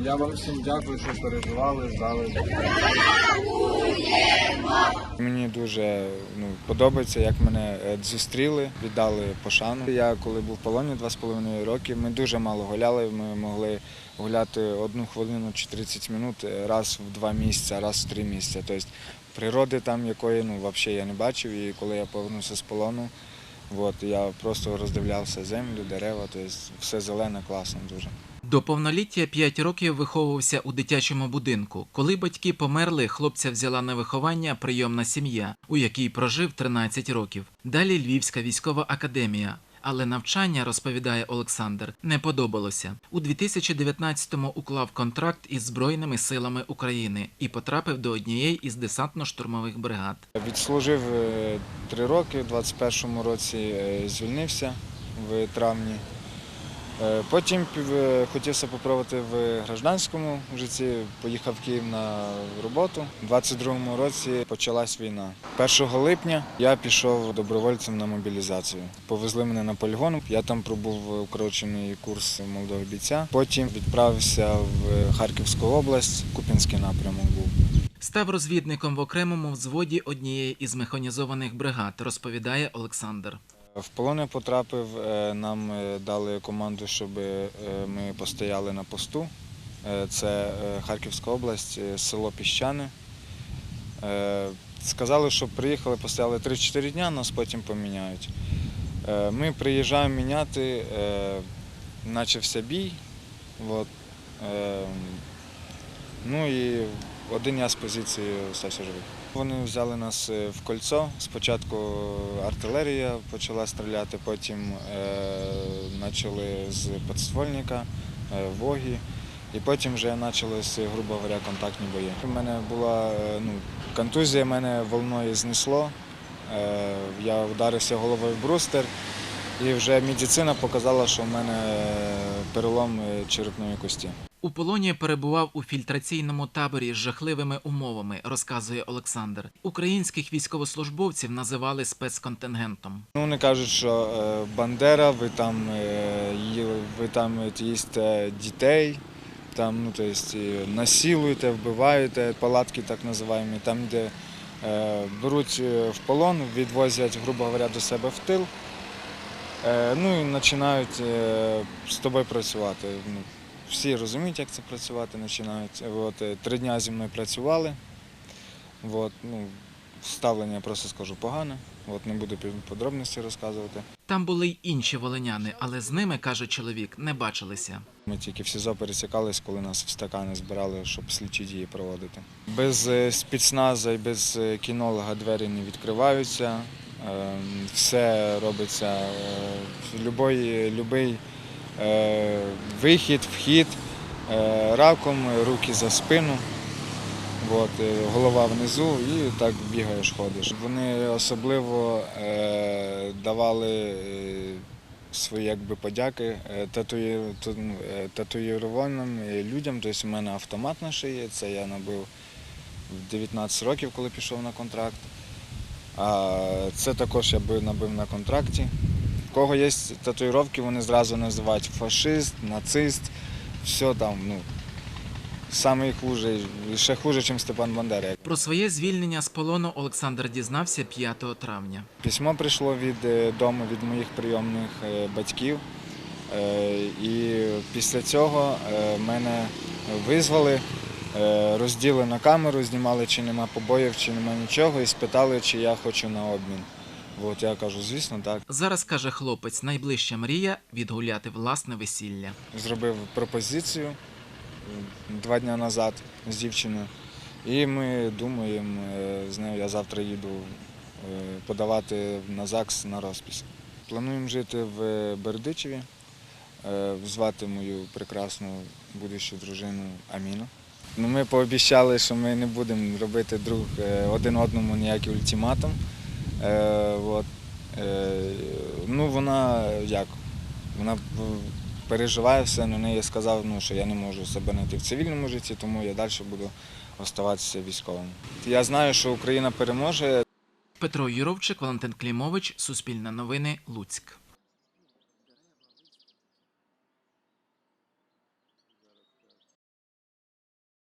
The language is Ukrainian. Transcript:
Я вам всім дякую, що переживали, здали. Мені дуже ну, подобається, як мене е, зустріли, віддали пошану. Я коли був в полоні два з половиною роки, ми дуже мало гуляли. Ми могли гуляти одну хвилину чи 30 минут е, раз в два місяці, раз в три місяці. Тобто природи там якої ну, взагалі я не бачив. І коли я повернувся з полону, от, я просто роздивлявся землю, дерева, тобто все зелене, класно дуже. До повноліття 5 років виховувався у дитячому будинку. Коли батьки померли, хлопця взяла на виховання прийомна сім'я, у якій прожив 13 років. Далі Львівська військова академія. Але навчання, розповідає Олександр, не подобалося. У 2019-му уклав контракт із Збройними силами України і потрапив до однієї із десантно-штурмових бригад. Відслужив е, три роки, в 21-му році е, звільнився в травні. Е, Потім е, хотів себе попробувати в гражданському житті, поїхав в Київ на роботу. У 22-му році почалась війна. 1 липня я пішов добровольцем на мобілізацію. Повезли мене на полігон. Я там пробув укорочений курс молодого бійця. Потім відправився в Харківську область, Купінський напрямок був. Став розвідником в окремому взводі однієї із механізованих бригад, розповідає Олександр. В полон я потрапив, е, нам е, дали команду, щоб е, ми постояли на посту. Це Харківська область, село Піщане. Е, Сказали, що приїхали, постояли 3-4 дня, нас потім поміняють. Ми приїжджаємо міняти, почався бій. От. Ну і один я з позиції стався живий. Вони взяли нас е, в кольцо. Спочатку артилерія почала стріляти, потім е, почали з підствольника, е, воги. І потім вже почалися, грубо говоря, контактні бої. У мене була е, ну, контузія, мене волною знесло. Е, Я вдарився головою в брустер, і вже медицина показала, що в мене е, перелом е, черепної кості. У полоні перебував у фільтраційному таборі з жахливими умовами, розказує Олександр. Українських військовослужбовців називали спецконтингентом. Ну, вони кажуть, що е, Бандера, ви там, е, ви там їсте дітей, там, ну, то есть, і насилуєте, вбиваєте, палатки так називаємо, там, де е, беруть в полон, відвозять, грубо говоря, до себе в тил, ну і починають з тобою працювати. Всі розуміють, як це працювати, починають. От, е, три дні зі мною працювали. От, ну, ставлення, просто скажу, погане. От не буду подробності розказувати. Там були й інші волиняни, але з ними, каже чоловік, не бачилися. Ми тільки в СІЗО пересікались, коли нас в стакани збирали, щоб слідчі дії проводити. Без е, спецназа і без е, кінолога двері не відкриваються. Е, Все робиться. Любой, любий е, вихід, вхід е, раком, руки за спину. От, е, голова внизу і так бігаєш, ходиш. Вони особливо е, давали е, свої якби, подяки е, татуї- ту- е, татуїрованим е, людям. Тобто у мене автомат на шиї, це я набив в 19 років, коли пішов на контракт. А це також я би набив на контракті. Кого є татуїровки, вони зразу називають фашист, нацист, все там, ну, самий хужий, ще хуже, ніж Степан Бандера. Про своє звільнення з полону Олександр дізнався 5 травня. Письмо прийшло від е, дому, від моїх прийомних е, батьків. Е, І після цього мене визвали, розділи на камеру, знімали, чи нема побоїв, чи нема нічого, і спитали, чи я хочу на обмін. От я кажу, звісно, так. Зараз каже хлопець, найближча мрія відгуляти власне весілля. Зробив пропозицію два дні назад з дівчиною. І ми думаємо, е, з нею я завтра їду е, подавати на ЗАГС на розпис. Плануємо жити в Бердичеві, е, звати мою прекрасну будущу дружину Аміну. Ну, ми пообіцяли, що ми не будемо робити друг один одному ніякий ультиматум. Е, от. Е, ну, вона як? Вона переживає все, на неї сказав, ну, що я не можу себе знайти в цивільному житті, тому я далі буду оставатися військовим. Я знаю, що Україна переможе, Петро Юровчик, Валентин Клімович, Суспільне новини, Луцьк.